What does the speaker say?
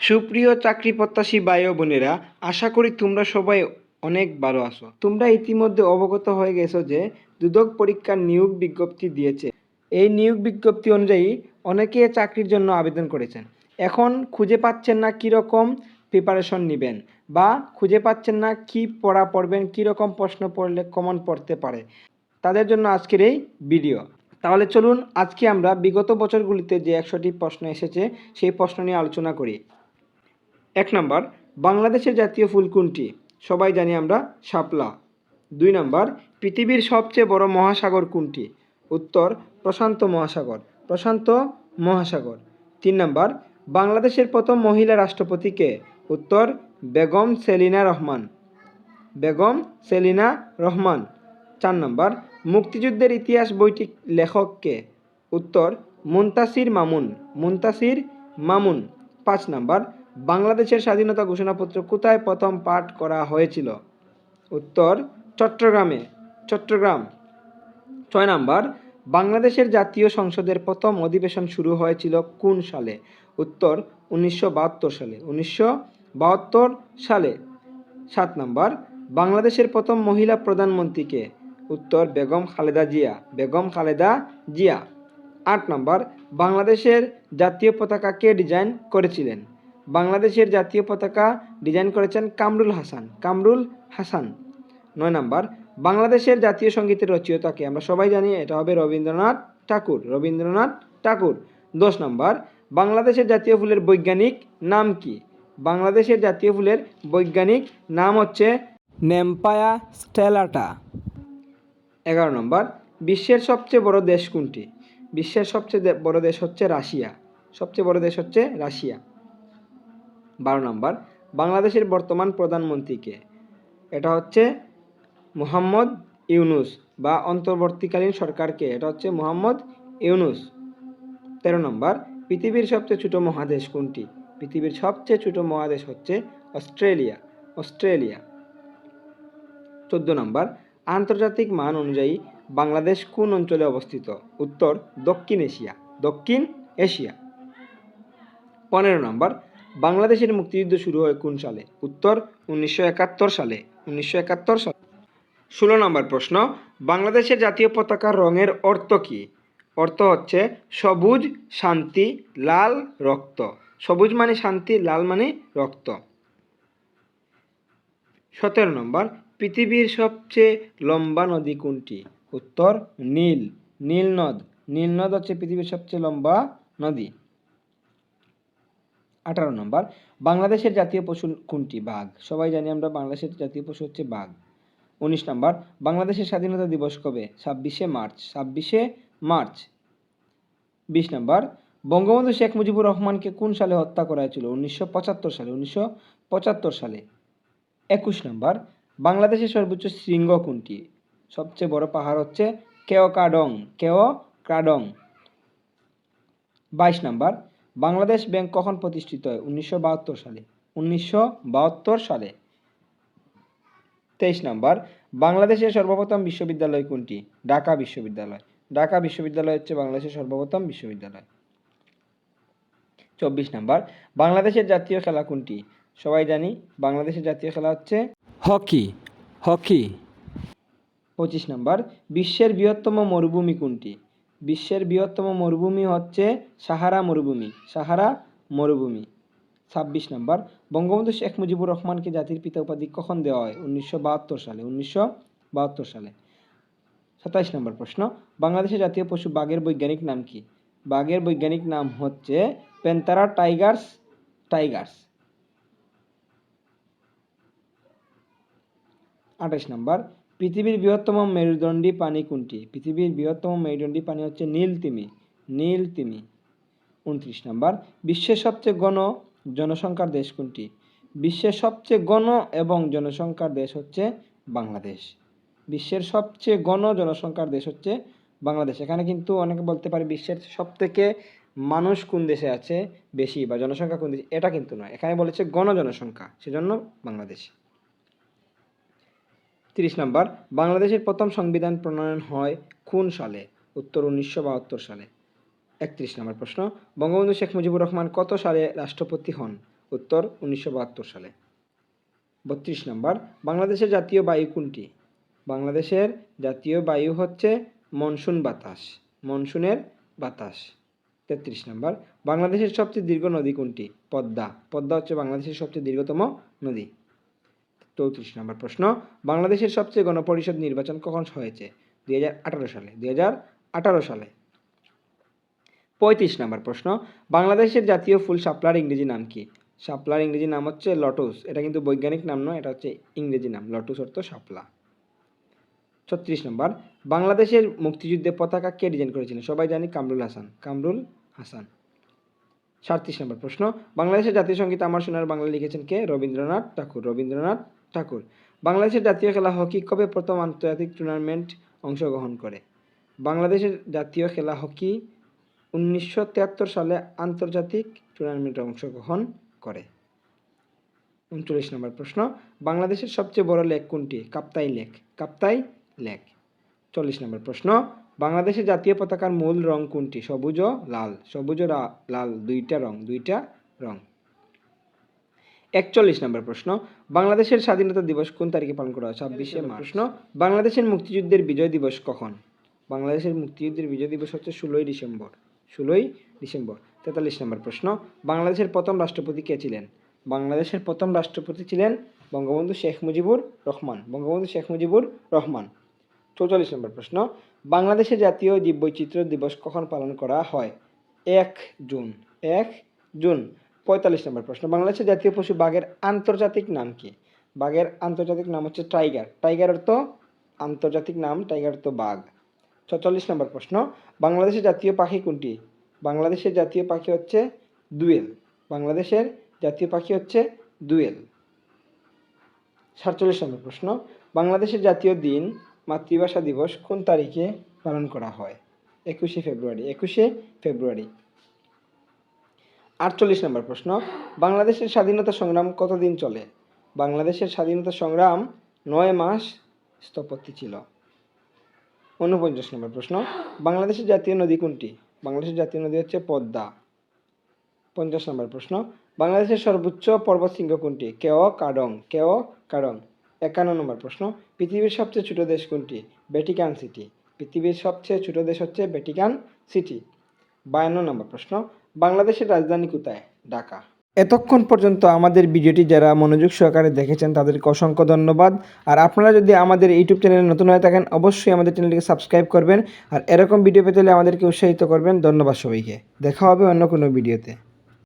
সুপ্রিয় চাকরি প্রত্যাশী ভাই ও বোনেরা, আশা করি তোমরা সবাই অনেক ভালো আছো। তোমরা ইতিমধ্যে অবগত হয়ে গেছো যে দুদক পরীক্ষার নিয়োগ বিজ্ঞপ্তি দিয়েছে। এই নিয়োগ বিজ্ঞপ্তি অনুযায়ী অনেকে চাকরির জন্য আবেদন করেছেন। এখন খুঁজে পাচ্ছেন না কীরকম প্রিপারেশন নেবেন বা খুঁজে পাচ্ছেন না কি পড়া পড়বেন, কীরকম প্রশ্ন পড়লে কমন পড়তে পারে। তাদের জন্য আজকের এই ভিডিও তাহলে চলুন আজকে আমরা বিগত বছরগুলিতে যে একশোটি প্রশ্ন এসেছে, সেই প্রশ্ন নিয়ে আলোচনা করি। এক নম্বর, বাংলাদেশের জাতীয় ফুল কোনটি? সবাই জানি আমরা শাপলা। দুই নম্বর, পৃথিবীর সবচেয়ে বড় মহাসাগর কোনটি? উত্তর, প্রশান্ত মহাসাগর। প্রশান্ত মহাসাগর। তিন নম্বর, বাংলাদেশের প্রথম মহিলা রাষ্ট্রপতিকে উত্তর, বেগম সেলিনা রহমান। বেগম সেলিনা রহমান। চার নম্বর, মুক্তিযুদ্ধের ইতিহাস বইটির লেখককে উত্তর, মুন্তাসির মামুন। মুন্তাসির মামুন। পাঁচ নম্বর বাংলাদেশের স্বাধীনতা ঘোষণাপত্র কোথায় প্রথম পাঠ করা হয়েছিল? উত্তর, চট্টগ্রামে। চট্টগ্রাম। ছয় নম্বর, বাংলাদেশের জাতীয় সংসদের প্রথম অধিবেশন শুরু হয়েছিল কোন সালে? উত্তর, উনিশশো বাহাত্তর সালে। উনিশশো বাহাত্তর সালে। সাত নম্বর, বাংলাদেশের প্রথম মহিলা প্রধানমন্ত্রীকে উত্তর, বেগম খালেদা জিয়া। বেগম খালেদা জিয়া। আট নম্বর, বাংলাদেশের জাতীয় পতাকা কে ডিজাইন করেছিলেন? বাংলাদেশের জাতীয় পতাকা ডিজাইন করেছেন কামরুল হাসান। কামরুল হাসান। নয় নম্বর, বাংলাদেশের জাতীয় সঙ্গীতের রচয়িতাকে আমরা সবাই জানি, এটা হবে রবীন্দ্রনাথ ঠাকুর রবীন্দ্রনাথ ঠাকুর। দশ নম্বর, বাংলাদেশের জাতীয় ফুলের বৈজ্ঞানিক নাম কি? বাংলাদেশের জাতীয় ফুলের বৈজ্ঞানিক নাম হচ্ছে নেম্পায়া স্টেলাটা। এগারো নম্বর, বিশ্বের সবচেয়ে বড় দেশ কোনটি? বিশ্বের সবচেয়ে বড় দেশ হচ্ছে রাশিয়া। সবচেয়ে বড় দেশ হচ্ছে রাশিয়া। বারো নম্বর, বাংলাদেশের বর্তমান প্রধানমন্ত্রীকে। এটা হচ্ছে মোহাম্মদ ইউনুস বা অন্তর্বর্তীকালীন সরকারকে, এটা হচ্ছে মোহাম্মদ ইউনুস। তেরো নম্বর, পৃথিবীর সবচেয়ে ছোট মহাদেশ কোনটি? পৃথিবীর সবচেয়ে ছোট মহাদেশ হচ্ছে অস্ট্রেলিয়া অস্ট্রেলিয়া। চোদ্দ নম্বর, আন্তর্জাতিক মান অনুযায়ী বাংলাদেশ কোন অঞ্চলে অবস্থিত? উত্তর, দক্ষিণ এশিয়া দক্ষিণ এশিয়া। পনেরো নম্বর বাংলাদেশের মুক্তিযুদ্ধ শুরু হয় কোন সালে? উত্তর, উনিশশো একাত্তর সালে। উনিশশো একাত্তর সালে। ষোলো নম্বর প্রশ্ন, বাংলাদেশের জাতীয় পতাকার রঙের অর্থ কী? অর্থ হচ্ছে সবুজ, শান্তি, লাল, রক্ত। সবুজ মানে শান্তি, লাল মানে রক্ত। সতেরো নম্বর, পৃথিবীর সবচেয়ে লম্বা নদী কোনটি? উত্তর, নীল। নীল নদ। নীল নদ হচ্ছে পৃথিবীর সবচেয়ে লম্বা নদী। আঠারো নম্বর, বাংলাদেশের জাতীয় পশু কোনটি? বাঘ। সবাই জানি আমরা বাংলাদেশের জাতীয় পশু হচ্ছে বাঘ। উনিশ নম্বর, বাংলাদেশের স্বাধীনতা দিবস কবে? ছাব্বিশে মার্চ। ছাব্বিশে মার্চ। বিশ নম্বর, বঙ্গবন্ধু শেখ মুজিবুর রহমানকে কোন সালে হত্যা করা হয়েছিল? উনিশশো পঁচাত্তর সালে। উনিশশো পঁচাত্তর সালে। একুশ নম্বর, বাংলাদেশের সর্বোচ্চ শৃঙ্গ কোনটি? সবচেয়ে বড় পাহাড় হচ্ছে কেও কাডং কেও কাডং বাইশ নম্বর বাংলাদেশ ব্যাংক কখন প্রতিষ্ঠিত হয়? উনিশশো বাহাত্তর সালে। উনিশশো বাহাত্তর সালে। তেইশ নম্বর, বাংলাদেশের সর্বপ্রথম বিশ্ববিদ্যালয় কোনটি? ঢাকা বিশ্ববিদ্যালয়। ঢাকা বিশ্ববিদ্যালয় হচ্ছে বাংলাদেশের সর্বপ্রথম বিশ্ববিদ্যালয়। চব্বিশ নম্বর, বাংলাদেশের জাতীয় খেলা কোনটি? সবাই জানি বাংলাদেশের জাতীয় খেলা হচ্ছে হকি। হকি। পঁচিশ নম্বর, বিশ্বের বৃহত্তম মরুভূমি কোনটি? বিশ্বের বৃহত্তম মরুভূমি হচ্ছে সাহারা মরুভূমি সাহারা মরুভূমি। ছাব্বিশ নম্বর, বঙ্গবন্ধু শেখ মুজিবুর রহমানকে জাতির পিতা উপাধি কখন দেওয়া হয়? উনিশশো বাহাত্তর সালে, উনিশশো বাহাত্তর সালে। সাতাইশ নম্বর প্রশ্ন, বাংলাদেশের জাতীয় পশু বাঘের বৈজ্ঞানিক নাম কি? বাঘের বৈজ্ঞানিক নাম হচ্ছে পেন্তারা টাইগার্স টাইগার্স। আঠাশ নম্বর পৃথিবীর বৃহত্তম মেরুদণ্ডী প্রাণী কোনটি? পৃথিবীর বৃহত্তম মেরুদণ্ডী প্রাণী হচ্ছে নীল তিমি নীল তিমি উনত্রিশ নম্বর, বিশ্বের সবচেয়ে গণ জনসংখ্যার দেশ কোনটি? বিশ্বের সবচেয়ে গণ এবং জনসংখ্যার দেশ হচ্ছে বাংলাদেশ। বিশ্বের সবচেয়ে গণ জনসংখ্যার দেশ হচ্ছে বাংলাদেশ। এখানে কিন্তু অনেকে বলতে পারে বিশ্বের সব থেকে মানুষ কোন দেশে আছে বেশি বা জনসংখ্যা কোন দেশে? এটা কিন্তু নয়। এখানে বলেছে গণ জনসংখ্যা, সেজন্য বাংলাদেশ। তিরিশ নম্বর, বাংলাদেশের প্রথম সংবিধান প্রণয়ন হয় কোন সালে? উত্তর উনিশশো বাহাত্তর সালে। একত্রিশ নম্বর প্রশ্ন, বঙ্গবন্ধু শেখ মুজিবুর রহমান কত সালে রাষ্ট্রপতি হন? উত্তর উনিশশো বাহাত্তর সালে। বত্রিশ নম্বর, বাংলাদেশের জাতীয় বায়ু কোনটি? বাংলাদেশের জাতীয় বায়ু হচ্ছে মনসুন বাতাস, মনসুনের বাতাস। তেত্রিশ নম্বর, বাংলাদেশের সবচেয়ে দীর্ঘ নদী কোনটি? পদ্মা। পদ্মা হচ্ছে বাংলাদেশের সবচেয়ে দীর্ঘতম নদী। চৌত্রিশ নম্বর প্রশ্ন, বাংলাদেশের সবচেয়ে গণপরিষদ নির্বাচন কখন হয়েছে? দুই হাজার আঠারো সালে। দুই সালে। পঁয়ত্রিশ নম্বর প্রশ্ন, বাংলাদেশের জাতীয় ফুল শাপলার ইংরেজি নাম কি? শাপলার ইংরেজি নাম হচ্ছে লটুস এটা কিন্তু বৈজ্ঞানিক নাম নয়, এটা হচ্ছে ইংরেজি নাম। লটুস অর্থ শাপলা। ছত্রিশ নম্বর, বাংলাদেশের মুক্তিযুদ্ধে পতাকা কে ডিজাইন করেছিলেন সবাই জানি কামরুল হাসান। কামরুল হাসান। সাতত্রিশ নম্বর প্রশ্ন, বাংলাদেশের জাতীয় সংগীত আমার সোনার বাংলা লিখেছেন কে? রবীন্দ্রনাথ ঠাকুর। রবীন্দ্রনাথ ঠাকুর। বাংলাদেশের জাতীয় খেলা হকি কবে প্রথম আন্তর্জাতিক টুর্নামেন্ট অংশগ্রহণ করে? বাংলাদেশের জাতীয় খেলা হকি উনিশশো তিয়াত্তর সালে আন্তর্জাতিক টুর্নামেন্টে অংশগ্রহণ করে। উনচল্লিশ নম্বর প্রশ্ন, বাংলাদেশের সবচেয়ে বড় লেক কোনটি? কাপ্তাই লেক। কাপ্তাই লেক। চল্লিশ নম্বর প্রশ্ন, বাংলাদেশের জাতীয় পতাকার মূল রং কোনটি? সবুজ ও লাল। সবুজ ও লাল, দুইটা রং দুইটা রং। একচল্লিশ নম্বর প্রশ্ন বাংলাদেশের স্বাধীনতা দিবস কোন তারিখে পালন করা হয়? ছাব্বিশে মার্চ। প্রশ্ন। বাংলাদেশের মুক্তিযুদ্ধের বিজয় দিবস কখন? বাংলাদেশের মুক্তিযুদ্ধের বিজয় দিবস হচ্ছে ষোলোই ডিসেম্বর। ষোলোই ডিসেম্বর। তেতাল্লিশ নম্বর প্রশ্ন বাংলাদেশের প্রথম রাষ্ট্রপতি কে ছিলেন? বাংলাদেশের প্রথম রাষ্ট্রপতি ছিলেন বঙ্গবন্ধু শেখ মুজিবুর রহমান। বঙ্গবন্ধু শেখ মুজিবুর রহমান। চৌচল্লিশ নম্বর প্রশ্ন বাংলাদেশের জাতীয় জীববৈচিত্র্য দিবস কখন পালন করা হয়? এক জুন। এক জুন। পঁয়তাল্লিশ নম্বর প্রশ্ন বাংলাদেশের জাতীয় পশু বাঘের আন্তর্জাতিক নাম কি? বাঘের আন্তর্জাতিক নাম হচ্ছে টাইগার। টাইগার অর্থ আন্তর্জাতিক নাম, টাইগার অর্থ বাঘ। ছচল্লিশ নম্বর প্রশ্ন, বাংলাদেশের জাতীয় পাখি কোনটি? বাংলাদেশের জাতীয় পাখি হচ্ছে দুয়েল। বাংলাদেশের জাতীয় পাখি হচ্ছে দুয়েল। সাতচল্লিশ নম্বর প্রশ্ন, বাংলাদেশের জাতীয় দিন, মাতৃভাষা দিবস কোন তারিখে পালন করা হয়? একুশে ফেব্রুয়ারি একুশে ফেব্রুয়ারি। আটচল্লিশ নম্বর প্রশ্ন, বাংলাদেশের স্বাধীনতা সংগ্রাম কতদিন চলে? বাংলাদেশের স্বাধীনতা সংগ্রাম নয় মাস স্থপতি ছিল। ঊনপঞ্চাশ নম্বর প্রশ্ন, বাংলাদেশের জাতীয় নদী কোনটি? বাংলাদেশের জাতীয় নদী হচ্ছে পদ্মা। পঞ্চাশ নম্বর প্রশ্ন, বাংলাদেশের সর্বোচ্চ পর্বতশৃঙ্গ কোনটি? কেও, কাডং। কেও, কাডং। একান্ন নম্বর প্রশ্ন, পৃথিবীর সবচেয়ে ছোট দেশ কোনটি? Vatican City. পৃথিবীর সবচেয়ে ছোট দেশ হচ্ছে ভ্যাটিকান সিটি। বায়ান্ন নম্বর প্রশ্ন বাংলাদেশের রাজধানী কোথায়? ঢাকা। এতক্ষণ পর্যন্ত আমাদের ভিডিওটি যারা মনোযোগ সহকারে দেখেছেন, তাদেরকে অসংখ্য ধন্যবাদ। আর আপনারা যদি আমাদের ইউটিউব চ্যানেলে নতুন হয়ে থাকেন, অবশ্যই আমাদের চ্যানেলটিকে সাবস্ক্রাইব করবেন। আর এরকম ভিডিও পেতে হলে আমাদেরকে উৎসাহিত করবেন। ধন্যবাদ সবাইকে। দেখা হবে অন্য কোনো ভিডিওতে।